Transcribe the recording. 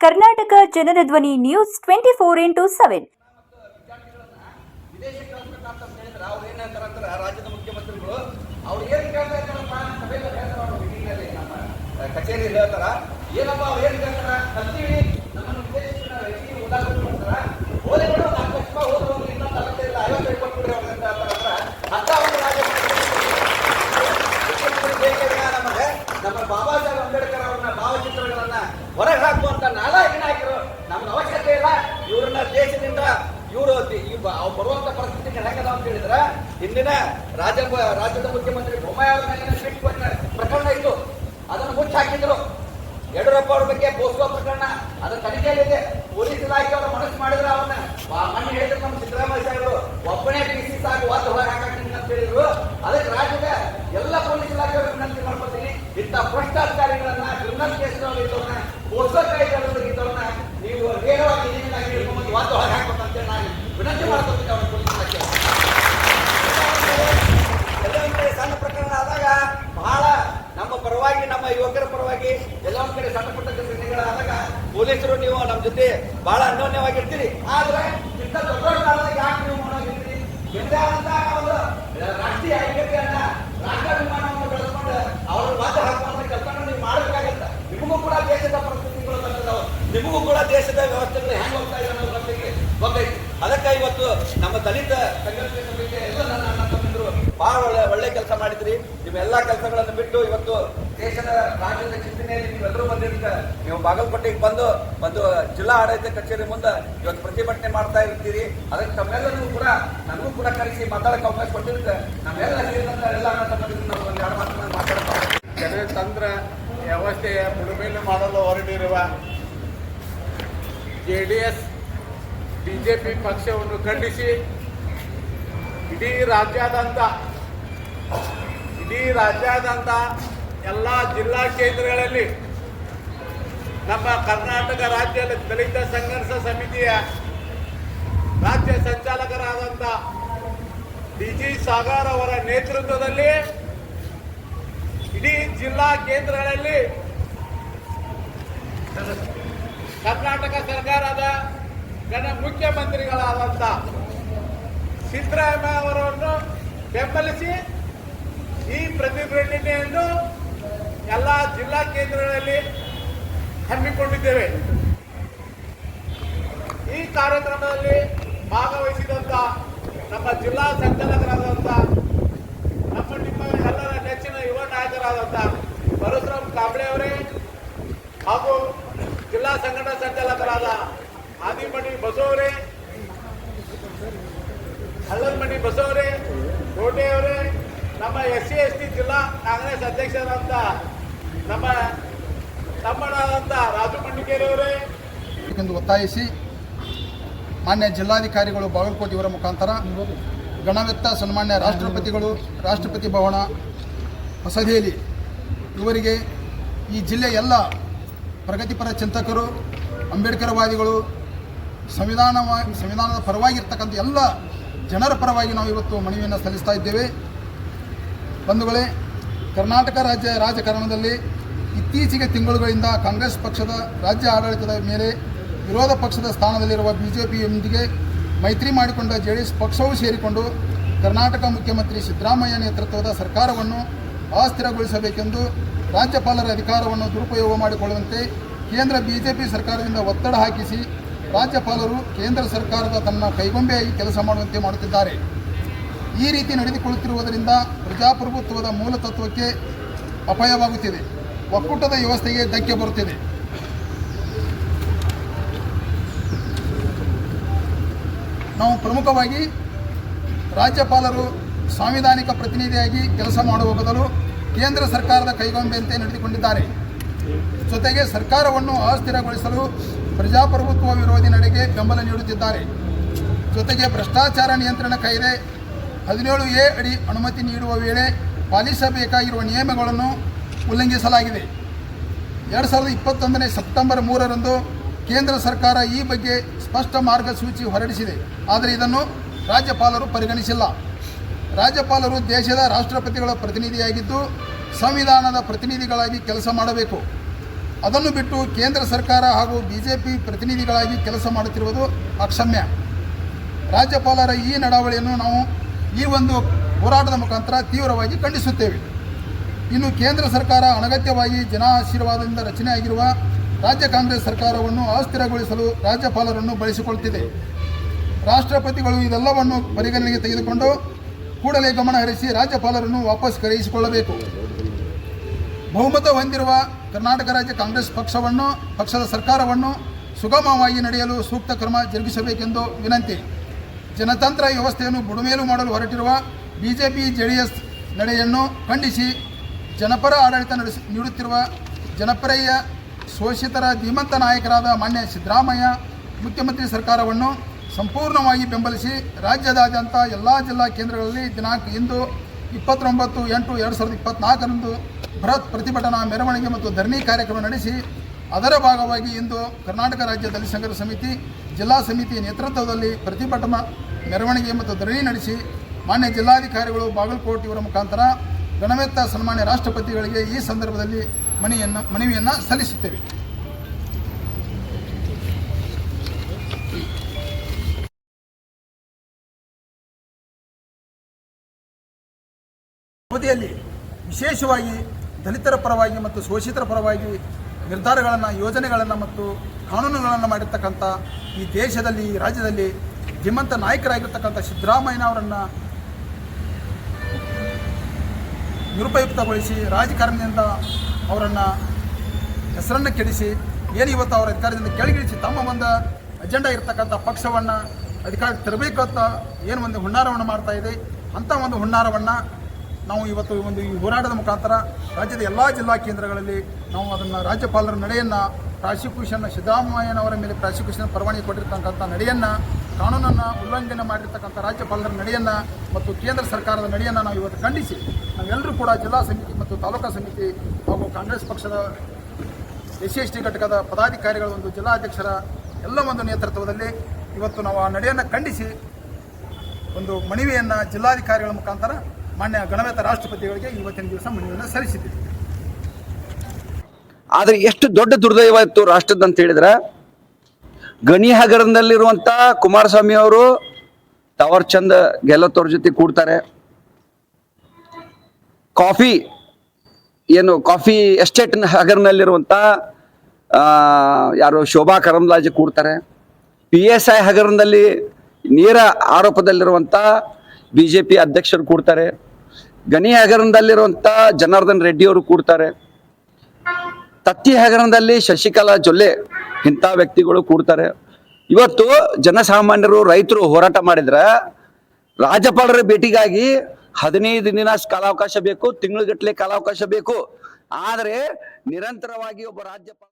ಕರ್ನಾಟಕ ಜನರ ಧ್ವನಿ news twenty four into seven. ರಾಜ್ಯದ ಮುಖ್ಯಮಂತ್ರಿಗಳು ಅವ್ರು ಏನ್ ಕೇಳ್ತಾ ಇದ್ದಾರಪ್ಪ ಸಭೆಯಲ್ಲಿ ಹೇಳ್ತಾರ? ಅವ್ರು ನಮ್ಮ ಏನಪ್ಪ ಅವ್ರು ಏನ್ ಕೇಳ್ತಾರ? ಕಲ್ತೀವಿ. ನಮ್ಮನ್ನು ಇಂದಿನ ರಾಜ್ಯ ರಾಜ್ಯದ ಮುಖ್ಯಮಂತ್ರಿ ಬೊಮ್ಮಾಯಿ ಅವರ ಮೇಲೆ ಟ್ವೀಟ್ ಪ್ರಕರಣ ಇತ್ತು. ಅದನ್ನು ಮುಚ್ಚಿ ಹಾಕಿದ್ರು. ಯಡಿಯೂರಪ್ಪ ಅವರ ಬಗ್ಗೆ ಬೋಸುವ ಪ್ರಕರಣ, ಅದು ತನಿಖೆಯಲ್ಲಿದೆ. ಪೊಲೀಸ್ ಇಲಾಖೆ ಅವರು ಮನಸ್ಸು ಮಾಡಿದ್ರೆ ಅವನ್ನ ಮಣ್ಣು ಹೇಳಿದ್ರು ನಮ್ಮ ಸಿದ್ದರಾಮಯ್ಯ ಸಾಹೇಬರು, ಒಬ್ಬನೇ ಸಿ ಸಾಕು ಒತ್ತು ಹೊರ ಅಂತ ಹೇಳಿದ್ರು. ಅದಕ್ಕೆ ರಾಜ್ಯದ ಎಲ್ಲ ಪೊಲೀಸ್ ಇಲಾಖೆಯವರು ವಿನಂತಿ ಮಾಡ್ಕೊತೀನಿ. ಇಂಥ ಭ್ರಷ್ಟಾಚಾರಿಗಳನ್ನ ಕ್ರಿಮಿನಲ್ ಕೇಸ್ನಲ್ಲಿ ಇದ್ದವ್ರನ್ನ, ಬೋಸುವ ಕಾಯ್ದೆಗಳಲ್ಲಿ ಇದ್ದವ್ರನ್ನ, ನೀವು ನೇರವಾಗಿ ಇಂಜಿನಿಯರ್ ಆಗಿ ಹಿಡ್ಕೊಂಡ್ಬಂದು ಒತ್ತು ಹೊರಗೆ ಹಾಕ್ಬೇಕಂತ ನಾನು ವಿನಂತಿ ಮಾಡ್ಕೊತೀನಿ ಅವ್ರ ಪೊಲೀಸ್ ಇಲಾಖೆ ಎಲ್ಲ ಒಂದ್ ಕಡೆ ಸಣ್ಣ ಪ್ರಕರಣ ಆದಾಗ ಬಹಳ ನಮ್ಮ ಪರವಾಗಿ ನಮ್ಮ ಯುವಕರ ಪರವಾಗಿ ಎಲ್ಲ ಕಡೆ ಸಣ್ಣ ಪುಟ್ಟ ಘಟನೆಗಳಾದಾಗ ಪೊಲೀಸರು ನೀವು ನಮ್ಮ ಜೊತೆ ಬಹಳ ಅನ್ಯೋನ್ಯವಾಗಿರ್ತೀರಿ ಆದ್ರೆ ಇಂಥ ದೊಡ್ಡ ಕಾಲದಾಗ ಯಾಕೆ ನೀವು ಒಂದು ರಾಷ್ಟ್ರೀಯ ಐಕ್ಯತೆಯನ್ನ ರಾಷ್ಟ್ರಾಭಿಮಾನವನ್ನು ಬೆಳೆಸ್ಕೊಂಡು ಅವ್ರ ಮಾತು ಹಾಕುವಂತ ಕೆಲಸ ನೀವು ಮಾಡಬೇಕಾಗತ್ತ ನಿಮಗೂ ಕೂಡ ದೇಶದ ಪರಿಸ್ಥಿತಿಗಳು ಬರ್ತದವ ನಿಮಗೂ ಕೂಡ ದೇಶದ ವ್ಯವಸ್ಥೆಗಳು ಹೆಂಗ್ ಹೋಗ್ತಾ ಇದೆ ಅನ್ನೋ ಬಗ್ಗೆ ಗೊತ್ತೈತಿ ಅದಕ್ಕೆ ಇವತ್ತು ನಮ್ಮ ದಲಿತ ಸಂಘರ್ಷ ಎಲ್ಲ ನನ್ನ ಅಣ್ಣ ಒಳ್ಳೆ ಒಳ್ಳೆ ಕೆಲಸ ಮಾಡಿದ್ರಿ. ನಿಮ್ಮೆಲ್ಲ ಕೆಲಸಗಳನ್ನು ಬಿಟ್ಟು ಇವತ್ತು ದೇಶದ ರಾಜ್ಯದ ಚಿಂತನೆಯಲ್ಲಿ ನೀವೆಲ್ಲರೂ ಬಂದಿರ್ತ ನೀವು ಬಾಗಲಕೋಟೆಗೆ ಬಂದು ಒಂದು ಜಿಲ್ಲಾ ಆಡಳಿತ ಕಚೇರಿ ಮುಂದೆ ಇವತ್ತು ಪ್ರತಿಭಟನೆ ಮಾಡ್ತಾ ಇರ್ತೀರಿ ಅದಕ್ಕೆ ತಮ್ಮೆಲ್ಲರೂ ಕೂಡ ನನಗೂ ಕೂಡ ಕರೆಸಿ ಮಾತಾಡಕ್ಕೆ ಅವಕಾಶ ಕೊಟ್ಟಿರುತ್ತೆ. ನಮ್ಮೆಲ್ಲ ಎಲ್ಲ ಒಂದು ಎರಡು ಮಾತಾಡ್ತಾರೆ ಜನತಂತ್ರ ವ್ಯವಸ್ಥೆಯ ಬುಡುಮೇಲೆ ಮಾಡಲು ಹೊರಟಿರುವ ಜೆ ಡಿ ಎಸ್ ಬಿಜೆಪಿ ಪಕ್ಷವನ್ನು ಖಂಡಿಸಿ, ಇಡೀ ರಾಜ್ಯಾದ್ಯಂತ ಇಡೀ ರಾಜ್ಯಾದ್ಯಂತ ಎಲ್ಲ ಜಿಲ್ಲಾ ಕೇಂದ್ರಗಳಲ್ಲಿ ನಮ್ಮ ಕರ್ನಾಟಕ ರಾಜ್ಯ ದಲಿತ ಸಂಘರ್ಷ ಸಮಿತಿಯ ರಾಜ್ಯ ಸಂಚಾಲಕರಾದಂಥ ಡಿ ಜಿ ಸಾಗರ್ ಅವರ ನೇತೃತ್ವದಲ್ಲಿ ಇಡೀ ಜಿಲ್ಲಾ ಕೇಂದ್ರಗಳಲ್ಲಿ ಕರ್ನಾಟಕ ಸರ್ಕಾರದ ಗಣ ಮುಖ್ಯಮಂತ್ರಿಗಳಾದಂಥ ಸಿದ್ದರಾಮಯ್ಯ ಅವರನ್ನು ಬೆಂಬಲಿಸಿ ಈ ಪ್ರತಿಭಟನೆಯನ್ನು ಎಲ್ಲ ಜಿಲ್ಲಾ ಕೇಂದ್ರಗಳಲ್ಲಿ ಹಮ್ಮಿಕೊಂಡಿದ್ದೇವೆ. ಈ ಕಾರ್ಯಕ್ರಮದಲ್ಲಿ ಭಾಗವಹಿಸಿದಂಥ ನಮ್ಮ ಜಿಲ್ಲಾ ಸಂಚಾಲಕರಾದಂಥ ನಮ್ಮ ನಿಮ್ಮ ಎಲ್ಲರ ನೆಚ್ಚಿನ ಯುವ ನಾಯಕರಾದಂಥ ಪರಶುರಾಮ್ ಕಾಂಬ್ಳೆ ಅವರೇ ಹಾಗೂ ಜಿಲ್ಲಾ ಸಂಘಟನಾ ಸಂಚಾಲಕರಾದ ಆದಿಮಣಿ ಬಸವರೇ ಹಳ್ಳಲ್ಮಣಿ ಬಸವರೇ ಕೋಟೆ ಅವರೇ, ನಮ್ಮ ಎಸ್ ಸಿ ಎಸ್ ಟಿ ಜಿಲ್ಲಾ ಕಾಂಗ್ರೆಸ್ ಅಧ್ಯಕ್ಷರಾದಂಥ ನಮ್ಮ ತಮ್ಮನಾದಂಥ ರಾಜು ಅವರೇ ಎಂದು ಒತ್ತಾಯಿಸಿ ಮಾನ್ಯ ಜಿಲ್ಲಾಧಿಕಾರಿಗಳು ಬಾಗಲಕೋಟೆ ಇವರ ಮುಖಾಂತರ ಗಣವೆತ್ತ ಸನ್ಮಾನ್ಯ ರಾಷ್ಟ್ರಪತಿಗಳು, ರಾಷ್ಟ್ರಪತಿ ಭವನ ಹೊಸದೆಯಲ್ಲಿ ಇವರಿಗೆ ಈ ಜಿಲ್ಲೆಯ ಎಲ್ಲ ಪ್ರಗತಿಪರ ಚಿಂತಕರು, ಅಂಬೇಡ್ಕರ್ವಾದಿಗಳು ಸಂವಿಧಾನ ಸಂವಿಧಾನದ ಪರವಾಗಿರ್ತಕ್ಕಂಥ ಎಲ್ಲ ಜನರ ಪರವಾಗಿ ನಾವು ಇವತ್ತು ಮನವಿಯನ್ನು ಸಲ್ಲಿಸ್ತಾ ಇದ್ದೇವೆ. ಬಂಧುಗಳೇ ಕರ್ನಾಟಕ ರಾಜ್ಯ ರಾಜಕಾರಣದಲ್ಲಿ ಇತ್ತೀಚೆಗೆ ತಿಂಗಳುಗಳಿಂದ ಕಾಂಗ್ರೆಸ್ ಪಕ್ಷದ ರಾಜ್ಯ ಆಡಳಿತದ ಮೇಲೆ ವಿರೋಧ ಪಕ್ಷದ ಸ್ಥಾನದಲ್ಲಿರುವ ಬಿ ಜೆ ಪಿಯೊಂದಿಗೆ ಮೈತ್ರಿ ಮಾಡಿಕೊಂಡ ಜೆ ಡಿ ಎಸ್ ಪಕ್ಷವೂ ಸೇರಿಕೊಂಡು ಕರ್ನಾಟಕ ಮುಖ್ಯಮಂತ್ರಿ ಸಿದ್ದರಾಮಯ್ಯ ನೇತೃತ್ವದ ಸರ್ಕಾರವನ್ನು ಅಸ್ಥಿರಗೊಳಿಸಬೇಕೆಂದು ರಾಜ್ಯಪಾಲರ ಅಧಿಕಾರವನ್ನು ದುರುಪಯೋಗ ಮಾಡಿಕೊಳ್ಳುವಂತೆ ಕೇಂದ್ರ ಬಿಜೆಪಿ ಸರ್ಕಾರದಿಂದ ಒತ್ತಡ ಹಾಕಿಸಿ ರಾಜ್ಯಪಾಲರು ಕೇಂದ್ರ ಸರ್ಕಾರದ ತನ್ನ ಕೈಗೊಂಬೆಯಾಗಿ ಕೆಲಸ ಮಾಡುವಂತೆ ಮಾಡುತ್ತಿದ್ದಾರೆ. ಈ ರೀತಿ ನಡೆದುಕೊಳ್ಳುತ್ತಿರುವುದರಿಂದ ಪ್ರಜಾಪ್ರಭುತ್ವದ ಮೂಲ ತತ್ವಕ್ಕೆ ಅಪಾಯವಾಗುತ್ತಿದೆ. ಒಕ್ಕೂಟದ ವ್ಯವಸ್ಥೆಗೆ ಧಕ್ಕೆ ಬರುತ್ತಿದೆ. ನಾವು ಪ್ರಮುಖವಾಗಿ ರಾಜ್ಯಪಾಲರು ಸಾಂವಿಧಾನಿಕ ಪ್ರತಿನಿಧಿಯಾಗಿ ಕೆಲಸ ಮಾಡುವ ಬದಲು ಕೇಂದ್ರ ಸರ್ಕಾರದ ಕೈಗೊಂಬೆಯಂತೆ ನಡೆದುಕೊಂಡಿದ್ದಾರೆ. ಜೊತೆಗೆ ಸರ್ಕಾರವನ್ನು ಅಸ್ಥಿರಗೊಳಿಸಲು ಪ್ರಜಾಪ್ರಭುತ್ವ ವಿರೋಧಿ ನಡೆಗೆ ಬೆಂಬಲ ನೀಡುತ್ತಿದ್ದಾರೆ. ಜೊತೆಗೆ ಭ್ರಷ್ಟಾಚಾರ ನಿಯಂತ್ರಣ ಕಾಯ್ದೆ ಹದಿನೇಳು ಎ ಅಡಿ ಅನುಮತಿ ನೀಡುವ ವೇಳೆ ಪಾಲಿಸಬೇಕಾಗಿರುವ ನಿಯಮಗಳನ್ನು ಉಲ್ಲಂಘಿಸಲಾಗಿದೆ. ಎರಡು ಸಾವಿರದ ಇಪ್ಪತ್ತೊಂದನೇ ಸೆಪ್ಟೆಂಬರ್ ಮೂರರಂದು ಕೇಂದ್ರ ಸರ್ಕಾರ ಈ ಬಗ್ಗೆ ಸ್ಪಷ್ಟ ಮಾರ್ಗಸೂಚಿ ಹೊರಡಿಸಿದೆ. ಆದರೆ ಇದನ್ನು ರಾಜ್ಯಪಾಲರು ಪರಿಗಣಿಸಿಲ್ಲ. ರಾಜ್ಯಪಾಲರು ದೇಶದ ರಾಷ್ಟ್ರಪತಿಗಳ ಪ್ರತಿನಿಧಿಯಾಗಿದ್ದು ಸಂವಿಧಾನದ ಪ್ರತಿನಿಧಿಗಳಾಗಿ ಕೆಲಸ ಮಾಡಬೇಕು. ಅದನ್ನು ಬಿಟ್ಟು ಕೇಂದ್ರ ಸರ್ಕಾರ ಹಾಗೂ ಬಿ ಜೆ ಪಿ ಪ್ರತಿನಿಧಿಗಳಾಗಿ ಕೆಲಸ ಮಾಡುತ್ತಿರುವುದು ಅಕ್ಷಮ್ಯ. ರಾಜ್ಯಪಾಲರ ಈ ನಡಾವಳಿಯನ್ನು ನಾವು ಈ ಒಂದು ಹೋರಾಟದ ಮುಖಾಂತರ ತೀವ್ರವಾಗಿ ಖಂಡಿಸುತ್ತೇವೆ. ಇನ್ನು ಕೇಂದ್ರ ಸರ್ಕಾರ ಅನಗತ್ಯವಾಗಿ ಜನ ಆಶೀರ್ವಾದದಿಂದ ರಚನೆಯಾಗಿರುವ ರಾಜ್ಯ ಕಾಂಗ್ರೆಸ್ ಸರ್ಕಾರವನ್ನು ಅಸ್ಥಿರಗೊಳಿಸಲು ರಾಜ್ಯಪಾಲರನ್ನು ಬಳಸಿಕೊಳ್ತಿದೆ. ರಾಷ್ಟ್ರಪತಿಗಳು ಇದೆಲ್ಲವನ್ನು ಪರಿಗಣನೆಗೆ ತೆಗೆದುಕೊಂಡು ಕೂಡಲೇ ಗಮನ ಹರಿಸಿ ರಾಜ್ಯಪಾಲರನ್ನು ವಾಪಸ್ ಕರೆಯಿಸಿಕೊಳ್ಳಬೇಕು. ಬಹುಮತ ಹೊಂದಿರುವ ಕರ್ನಾಟಕ ರಾಜ್ಯ ಕಾಂಗ್ರೆಸ್ ಪಕ್ಷವನ್ನು, ಪಕ್ಷದ ಸರ್ಕಾರವನ್ನು ಸುಗಮವಾಗಿ ನಡೆಯಲು ಸೂಕ್ತ ಕ್ರಮ ಜರುಗಿಸಬೇಕೆಂದು ವಿನಂತಿ. ಜನತಂತ್ರ ವ್ಯವಸ್ಥೆಯನ್ನು ಬುಡಮೇಲು ಮಾಡಲು ಹೊರಟಿರುವ ಬಿಜೆಪಿ ಜೆಡಿಎಸ್ ನಡೆಯನ್ನು ಖಂಡಿಸಿ ಜನಪರ ಆಡಳಿತ ನಡೆಸಿ ನೀಡುತ್ತಿರುವ ಜನಪರೆಯ ಶೋಷಿತರ ಧೀಮಂತ ನಾಯಕರಾದ ಮಾನ್ಯ ಸಿದ್ದರಾಮಯ್ಯ ಮುಖ್ಯಮಂತ್ರಿ ಸರ್ಕಾರವನ್ನು ಸಂಪೂರ್ಣವಾಗಿ ಬೆಂಬಲಿಸಿ ರಾಜ್ಯದಾದ್ಯಂತ ಎಲ್ಲ ಜಿಲ್ಲಾ ಕೇಂದ್ರಗಳಲ್ಲಿ ದಿನಾಂಕ ಇಂದು ಇಪ್ಪತ್ತೊಂಬತ್ತು ಎಂಟು ಎರಡು ಸಾವಿರದ ಇಪ್ಪತ್ನಾಲ್ಕರಂದು ಬೃಹತ್ ಪ್ರತಿಭಟನಾ ಮೆರವಣಿಗೆ ಮತ್ತು ಧರಣಿ ಕಾರ್ಯಕ್ರಮ ನಡೆಸಿ ಅದರ ಭಾಗವಾಗಿ ಇಂದು ಕರ್ನಾಟಕ ರಾಜ್ಯ ದಲಿತ ಸಂಘರ್ಷ ಸಮಿತಿ ಜಿಲ್ಲಾ ಸಮಿತಿ ನೇತೃತ್ವದಲ್ಲಿ ಪ್ರತಿಭಟನಾ ಮೆರವಣಿಗೆ ಮತ್ತು ಧರಣಿ ನಡೆಸಿ ಮಾನ್ಯ ಜಿಲ್ಲಾಧಿಕಾರಿಗಳು ಬಾಗಲಕೋಟೆ ಇವರ ಮುಖಾಂತರ ಗಣವೆತ್ತ ಸನ್ಮಾನ್ಯ ರಾಷ್ಟ್ರಪತಿಗಳಿಗೆ ಈ ಸಂದರ್ಭದಲ್ಲಿ ಮನೆಯನ್ನು ಮನವಿಯನ್ನು ಸಲ್ಲಿಸುತ್ತೇವೆ. ಅವಧಿಯಲ್ಲಿ ವಿಶೇಷವಾಗಿ ದಲಿತರ ಪರವಾಗಿ ಮತ್ತು ಶೋಷಿತರ ಪರವಾಗಿ ನಿರ್ಧಾರಗಳನ್ನು, ಯೋಜನೆಗಳನ್ನು ಮತ್ತು ಕಾನೂನುಗಳನ್ನು ಮಾಡಿರ್ತಕ್ಕಂಥ ಈ ದೇಶದಲ್ಲಿ, ಈ ರಾಜ್ಯದಲ್ಲಿ ಧೀಮಂತ ನಾಯಕರಾಗಿರ್ತಕ್ಕಂಥ ಸಿದ್ದರಾಮಯ್ಯನವರನ್ನು ನಿರುಪಯುಕ್ತಗೊಳಿಸಿ ರಾಜಕಾರಣದಿಂದ ಅವರನ್ನು ಹೆಸರನ್ನು ಕೆಡಿಸಿ ಏನು ಇವತ್ತು ಅವರ ಅಧಿಕಾರದಿಂದ ಕೆಳಗಿಳಿಸಿ, ತಮ್ಮ ಒಂದು ಅಜೆಂಡಾ ಇರ್ತಕ್ಕಂಥ ಪಕ್ಷವನ್ನು ಅಧಿಕಾರಕ್ಕೆ ತರಬೇಕು ಅಂತ ಏನು ಒಂದು ಹುಣ್ಣಾರವನ್ನು ಮಾಡ್ತಾ ಇದೆ ಅಂಥ ಒಂದು ಹುನ್ನಾರವನ್ನು ನಾವು ಇವತ್ತು ಒಂದು ಈ ಹೋರಾಟದ ಮುಖಾಂತರ ರಾಜ್ಯದ ಎಲ್ಲ ಜಿಲ್ಲಾ ಕೇಂದ್ರಗಳಲ್ಲಿ ನಾವು ಅದನ್ನು ರಾಜ್ಯಪಾಲರ ನಡೆಯನ್ನು ಪ್ರಾಸಿಕ್ಯೂಷನ್ ಸಿದ್ದರಾಮಯ್ಯನವರ ಮೇಲೆ ಪ್ರಾಸಿಕ್ಯೂಷನ್ ಪರವಾನಗಿ ಕೊಟ್ಟಿರ್ತಕ್ಕಂಥ ನಡೆಯನ್ನು, ಕಾನೂನನ್ನು ಉಲ್ಲಂಘನೆ ಮಾಡಿರ್ತಕ್ಕಂಥ ರಾಜ್ಯಪಾಲರ ನಡೆಯನ್ನು ಮತ್ತು ಕೇಂದ್ರ ಸರ್ಕಾರದ ನಡೆಯನ್ನು ನಾವು ಇವತ್ತು ಖಂಡಿಸಿ. ನಾವೆಲ್ಲರೂ ಕೂಡ ಜಿಲ್ಲಾ ಸಮಿತಿ ಮತ್ತು ತಾಲೂಕಾ ಸಮಿತಿ ಹಾಗೂ ಕಾಂಗ್ರೆಸ್ ಪಕ್ಷದ ಎಸ್ ಸಿ ಘಟಕದ ಪದಾಧಿಕಾರಿಗಳ ಒಂದು ಜಿಲ್ಲಾಧ್ಯಕ್ಷರ ಎಲ್ಲ ಒಂದು ನೇತೃತ್ವದಲ್ಲಿ ಇವತ್ತು ನಾವು ಆ ನಡೆಯನ್ನು ಖಂಡಿಸಿ ಒಂದು ಮನವಿಯನ್ನು ಜಿಲ್ಲಾಧಿಕಾರಿಗಳ ಮುಖಾಂತರ ಮಾನ್ಯ ಗಣವೇತ ರಾಷ್ಟ್ರಪತಿಗಳಿಗೆ ಇವತ್ತಿನ ದಿವಸ ಮನವಿಯನ್ನು ಸಲ್ಲಿಸಿದ್ದೀವಿ. ಆದರೆ ಎಷ್ಟು ದೊಡ್ಡ ದುರ್ದೈವ ಇತ್ತು ರಾಷ್ಟ್ರದ್ದು ಅಂತ ಹೇಳಿದ್ರೆ ಗಣಿ ಹಗರದಲ್ಲಿರುವಂತ ಕುಮಾರಸ್ವಾಮಿ ಅವರು ತವರ್ ಚಂದ್ ಗೆಲ್ಲತ್ತವ್ರ ಜೊತೆ ಕೂಡ್ತಾರೆ. ಕಾಫಿ ಏನು ಕಾಫಿ ಎಸ್ಟೇಟ್ ಆ, ಯಾರು ಶೋಭಾ ಕರಂದ್ಲಾಜೆ ಕೂಡ್ತಾರೆ. ಪಿ ಎಸ್ ಐ ಹಗರಣದಲ್ಲಿ ನೇರ ಆರೋಪದಲ್ಲಿರುವಂತ ಬಿ ಜೆ ಪಿ ಅಧ್ಯಕ್ಷರು ಕೂಡ್ತಾರೆ. ಗಣಿ ಹಗರಣದಲ್ಲಿರುವಂತ ಜನಾರ್ದನ್ ರೆಡ್ಡಿ ಅವರು ಕೂಡ್ತಾರೆ. ತತ್ತಿ ಹಗರಣದಲ್ಲಿ ಶಶಿಕಲಾ ಜೊಲ್ಲೆ ಇಂಥ ವ್ಯಕ್ತಿಗಳು ಕೂಡ್ತಾರೆ. ಇವತ್ತು ಜನಸಾಮಾನ್ಯರು, ರೈತರು ಹೋರಾಟ ಮಾಡಿದ್ರ ರಾಜ್ಯಪಾಲರ ಭೇಟಿಗಾಗಿ ಹದಿನೈದು ದಿನ ಕಾಲಾವಕಾಶ ಬೇಕು, ತಿಂಗಳುಗಟ್ಟಲೆ ಕಾಲಾವಕಾಶ ಬೇಕು. ಆದರೆ ನಿರಂತರವಾಗಿ ಒಬ್ಬ ರಾಜ್ಯಪಾಲ